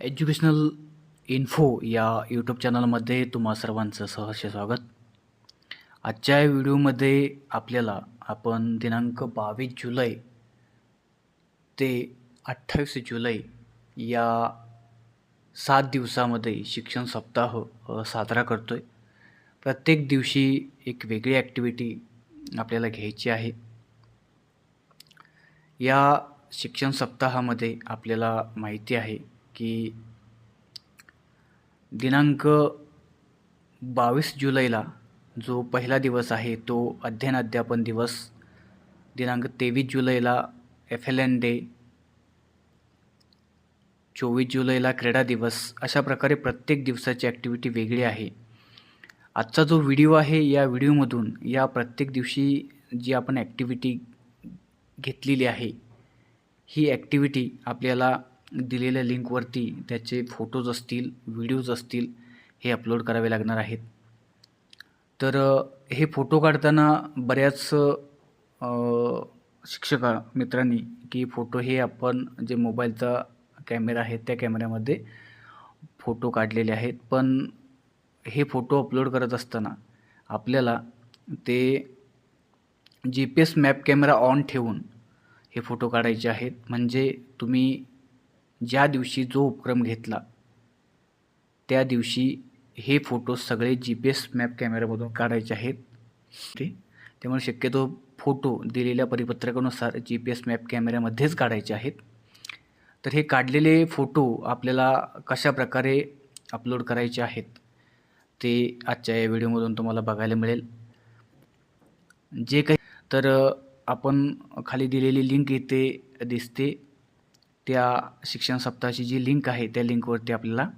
Educational info या YouTube चॅनलमध्ये तुम्हा सर्वांचं सहर्ष स्वागत. आजच्या व्हिडिओमध्ये आपल्याला आपण दिनांक बावीस जुलै ते अठ्ठावीस जुलै या सात दिवसामध्ये शिक्षण सप्ताह साजरा करतो आहे प्रत्येक दिवशी एक वेगळी ॲक्टिव्हिटी आपल्याला घ्यायची आहे. या शिक्षण सप्ताहामध्ये आपल्याला माहिती आहे की दिनांक बावीस जुलैला जो पहिला दिवस आहे तो अध्ययन अध्यापन दिवस दिनांक तेवीस जुलैला एफ एल एन डे चोवीस जुलैला क्रीडा दिवस अशा प्रकारे प्रत्येक दिवसाची ॲक्टिव्हिटी वेगळी आहे. आजचा जो व्हिडिओ आहे या व्हिडिओमधून या प्रत्येक दिवशी जी आपण ॲक्टिव्हिटी घेतलेली आहे ही ॲक्टिव्हिटी आपल्याला दिलेल्या लिंकवरती त्याचे फोटोज असतील व्हिडिओज असतील हे अपलोड करावे लागणार आहेत. तर हे फोटो काढताना बऱ्याच शिक्षका मित्रांनी की फोटो हे आपण जे मोबाईलचा कॅमेरा आहे त्या कॅमेऱ्यामध्ये फोटो काढलेले आहेत. पण हे फोटो अपलोड करत असताना आपल्याला ते G P S map camera on ठेवून हे फोटो काढायचे आहेत. म्हणजे तुम्ही ज्या दिवशी जो उपक्रम घेतला त्या दिवशी हे फोटो सगळे जी पी एस मॅप कॅमेऱ्यामधून काढायचे आहेत. ते त्यामुळे शक्यतो फोटो दिलेल्या परिपत्रकानुसार जी पी एस मॅप कॅमेऱ्यामध्येच काढायचे आहेत. तर हे काढलेले फोटो आपल्याला कशा प्रकारे अपलोड करायचे आहेत ते आजच्या या व्हिडिओमधून तुम्हाला बघायला मिळेल. जे काही तर आपण खाली दिलेली लिंक इथे दिसते. त्या शिक्षण सप्ताहाची जी लिंक आहे त्या लिंकवरती आपल्याला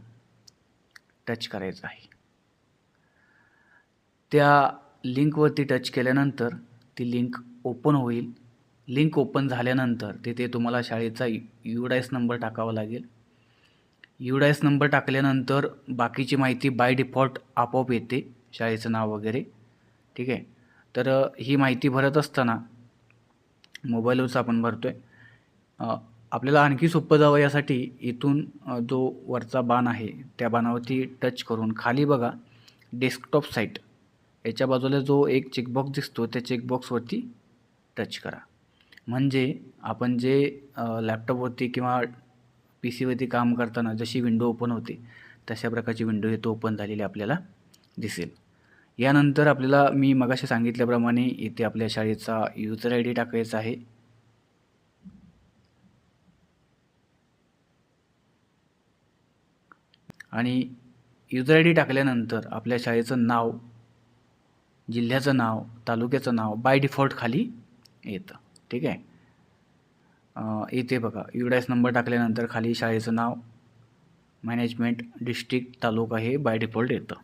टच करायचं आहे. त्या लिंकवरती टच केल्यानंतर ती लिंक ओपन होईल. लिंक ओपन झाल्यानंतर तिथे तुम्हाला शाळेचा युडायस नंबर टाकावा लागेल. युडायस नंबर टाकल्यानंतर बाकीची माहिती बाय डिफॉल्ट आपोआप येते शाळेचं नाव वगैरे. ठीक आहे? तर ही माहिती भरत असताना मोबाईलवरच आपण भरतो आहे आपल्याला आणखी सोपं जावं यासाठी इथून जो वरचा बाण आहे त्या बाणावरती टच करून खाली बघा डेस्कटॉप साईट याच्या बाजूला जो एक चेकबॉक्स दिसतो त्या चेकबॉक्सवरती टच करा. म्हणजे आपण जे लॅपटॉपवरती किंवा पी सीवरती काम करताना जशी विंडो ओपन होते तशा प्रकारची विंडो इथं ओपन झालेली आपल्याला दिसेल. यानंतर आपल्याला मी मगाशी सांगितल्याप्रमाणे इथे आपल्या शाळेचा युजर आय डी टाकायचा आहे. आणि युजर आय डी टाकल्यानंतर आपल्या शाळेचं नाव जिल्ह्याचं नाव तालुक्याचं नाव बाय डिफॉल्ट खाली येतं. ठीक आहे? येते बघा. युडायस नंबर टाकल्यानंतर खाली शाळेचं नाव मॅनेजमेंट डिस्ट्रिक्ट तालुका हे बाय डिफॉल्ट येतं.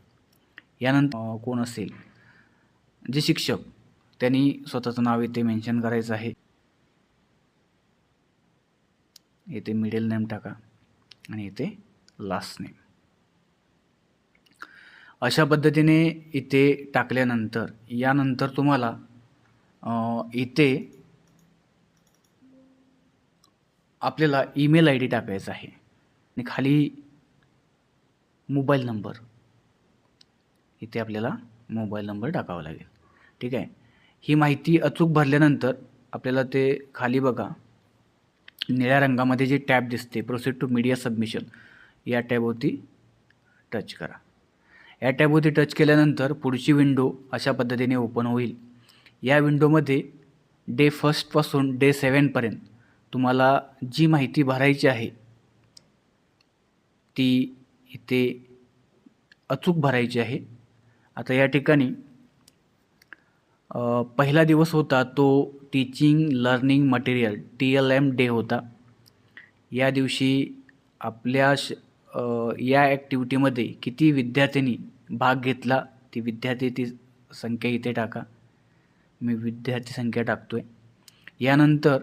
यानंतर कोण असेल? जे शिक्षक त्यांनी स्वतःचं नाव येते मेन्शन करायचं आहे. येथे मिडल नेम टाका आणि इथे लास्ट नेम अशा पद्धतीने इथे टाकल्यानंतर यानंतर तुम्हाला इथे आपल्याला ईमेल आय डी टाकायचा आहे. आणि खाली मोबाईल नंबर. इथे आपल्याला मोबाईल नंबर टाकावा लागेल. ठीक आहे? ही माहिती अचूक भरल्यानंतर आपल्याला ते खाली बघा. निळ्या रंगामध्ये जे टॅब दिसते प्रोसीड टू मीडिया सबमिशन या टॅबवरती टच करा. या टॅबवरती टच केल्यानंतर पुढची विंडो अशा पद्धतीने ओपन होईल. या विंडोमध्ये डे फर्स्टपासून डे सेवनपर्यंत तुम्हाला जी माहिती भरायची आहे ती इथे अचूक भरायची आहे. आता या ठिकाणी पहिला दिवस होता तो teaching learning material T L M day होता. या दिवशी आपल्या श या ॲक्टिव्हिटीमध्ये किती विद्यार्थ्यांनी भाग घेतला ती विद्यार्थी ती संख्या इथे टाका. मी विद्यार्थी संख्या टाकतो आहे यानंतर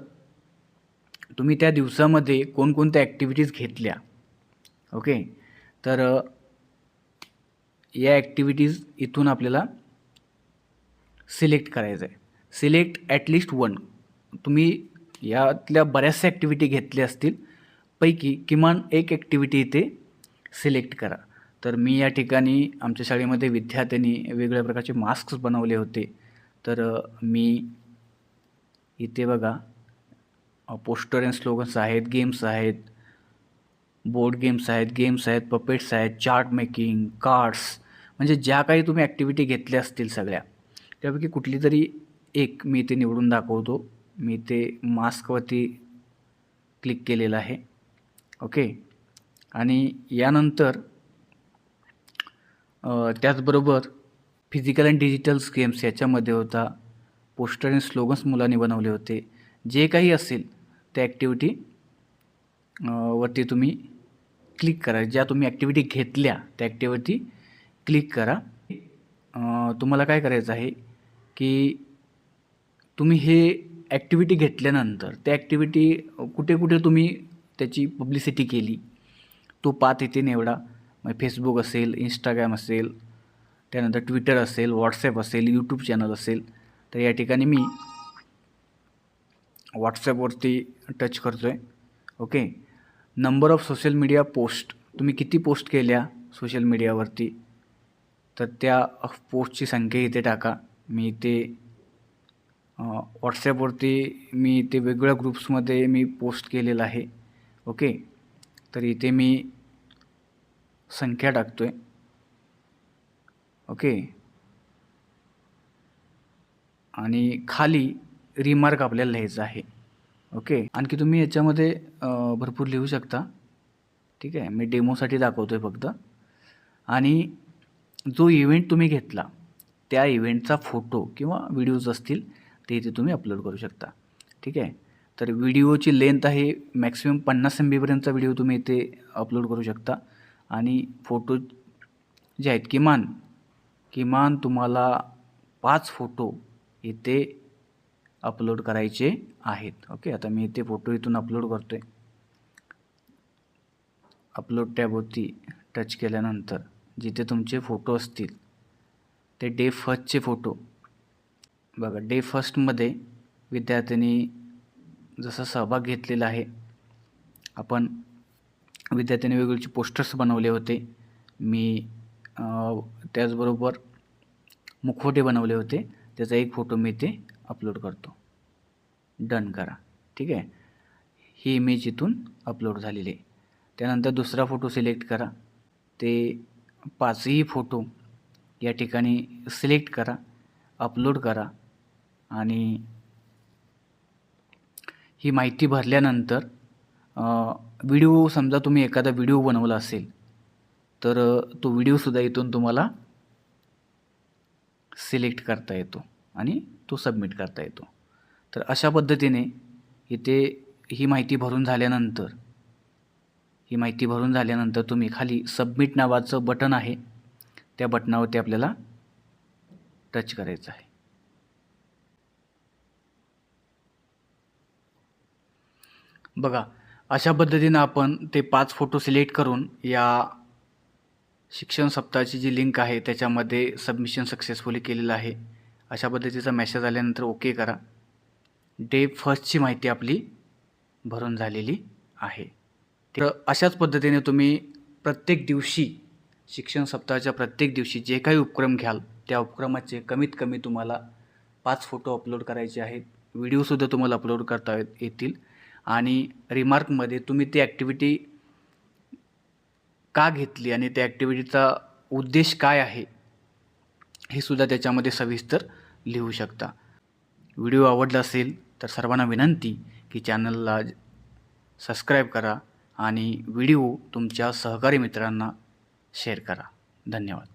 तुम्ही त्या दिवसामध्ये कोणकोणत्या ॲक्टिव्हिटीज घेतल्या? ओके तर या ॲक्टिव्हिटीज इथून आपल्याला सिलेक्ट करायचं आहे सिलेक्ट ॲटलिस्ट वन तुम्ही यातल्या बऱ्याचशा ॲक्टिव्हिटी घेतल्या असतील. पैकी किमान एक ॲक्टिव्हिटी इथे सिलेक्ट करा. तर मी या ठिकाणी आमच्या शाळेमध्ये विद्यार्थ्यांनी वेगवेगळ्या प्रकारचे मास्क्स बनवले होते. तर मी इथे बघा पोस्टर अँड स्लोगन्स आहेत गेम्स आहेत बोर्ड गेम्स आहेत गेम्स आहेत पपेट्स आहेत चार्ट मेकिंग कार्ड्स म्हणजे ज्या काही तुम्ही ॲक्टिव्हिटी घेतल्या असतील सगळ्या त्यापैकी कुठली तरी एक मी इथे निवडून दाखवतो. मी ते मास्कवरती क्लिक केलेलं आहे. ओके आणि यानंतर त्याचबरोबर फिजिकल अँड डिजिटल्स गेम्स याच्यामध्ये होता पोस्टर आणि स्लोगन्स मुलांनी बनवले होते. जे काही असेल त्या ॲक्टिव्हिटी वरती तुम्ही क्लिक करा. ज्या तुम्ही ॲक्टिव्हिटी घेतल्या त्या ॲक्टिव्हिटी क्लिक करा. तुम्हाला काय करायचं आहे की तुम्ही हे ॲक्टिव्हिटी घेतल्यानंतर त्या ॲक्टिव्हिटी कुठे कुठे तुम्ही त्याची पब्लिसिटी केली तो पात इथे निवडा. म्हणजे फेसबुक असेल इंस्टाग्राम असेल त्यानंतर ट्विटर असेल व्हॉट्सॲप असेल यूट्यूब चॅनल असेल तर या ठिकाणी मी व्हॉट्सॲपवरती टच करतो आहे okay number of social media post तुम्ही किती पोस्ट केल्या सोशल मीडियावरती तर त्या पोस्टची संख्या इथे टाका. मी इथे व्हॉट्सॲपवरती मी इथे वेगवेगळ्या ग्रुप्समध्ये मी पोस्ट केलेलं आहे. ओके तर इथे मी संख्या टाकतो आहे ओके? आणि खाली रिमार्क आपल्याला लिहायचं आहे. ओके? आणखी तुम्ही याच्यामध्ये भरपूर लिहू शकता. ठीक आहे? मी डेमोसाठी दाखवतो आहे फक्त. आणि जो इव्हेंट तुम्ही घेतला त्या इव्हेंटचा फोटो किंवा व्हिडिओज असतील ते इथे तुम्ही अपलोड करू शकता. ठीक आहे? तर व्हिडिओची लेंथ आहे मॅक्सिमम पन्नास एम बीपर्यंतचा व्हिडिओ तुम्ही इथे अपलोड करू शकता. आणि फोटो जे आहेत किमान किमान तुम्हाला पाच फोटो इथे अपलोड करायचे आहेत. ओके आता मी इथे फोटो इथून अपलोड करतो आहे अपलोड टॅबवरती टच केल्यानंतर जिथे तुमचे फोटो असतील ते डे फर्स्टचे फोटो बघा डे फर्स्टमध्ये विद्यार्थ्यांनी जसा सहभाग घेतलेला आहे आपण विद्यार्थ्यांनी वेगवेगळे पोस्टर्स बनवले होते. मी त्याचबरोबर मुखवटे बनवले होते. त्याचा एक फोटो मी ते अपलोड करतो. डन करा. ठीक आहे? ही इमेज इथून अपलोड झालेली आहे. त्यानंतर दुसरा फोटो सिलेक्ट करा. ते पाचही फोटो या ठिकाणी सिलेक्ट करा. अपलोड करा. आणि ही माहिती भरल्यानंतर व्हिडिओ समजा तुम्ही एखादा व्हिडिओ बनवला असेल तर तो व्हिडिओसुद्धा इथून तुम्हाला सिलेक्ट करता येतो आणि तो सबमिट करता येतो. तर अशा पद्धतीने इथे ही माहिती भरून झाल्यानंतर ही माहिती भरून झाल्यानंतर तुम्ही खाली सबमिट नावाचं बटन आहे त्या बटनावरती आपल्याला टच करायचं आहे. बघा अशा पद्धतीनं आपण ते पाच फोटो सिलेक्ट करून या शिक्षण सप्ताहाची जी लिंक आहे त्याच्यामध्ये सबमिशन सक्सेसफुली केलेलं आहे. अशा पद्धतीचा मेसेज आल्यानंतर ओके करा. डे फर्स्टची माहिती आपली भरून झालेली आहे. तर अशाच पद्धतीने तुम्ही प्रत्येक दिवशी शिक्षण सप्ताहाच्या प्रत्येक दिवशी जे काही उपक्रम घ्याल त्या उपक्रमाचे कमीत कमी तुम्हाला पाच फोटो अपलोड करायचे आहेत. व्हिडिओसुद्धा तुम्हाला अपलोड करता येतील. आणि रिमार्कमध्ये तुम्ही ती ॲक्टिव्हिटी का घेतली आणि त्या ॲक्टिव्हिटीचा उद्देश काय आहे हे सुद्धा त्याच्यामध्ये सविस्तर लिहू शकता. व्हिडिओ आवडला असेल तर सर्वांना विनंती की चॅनलला सबस्क्राईब करा आणि व्हिडिओ तुमच्या सहकारी मित्रांना शेअर करा. धन्यवाद.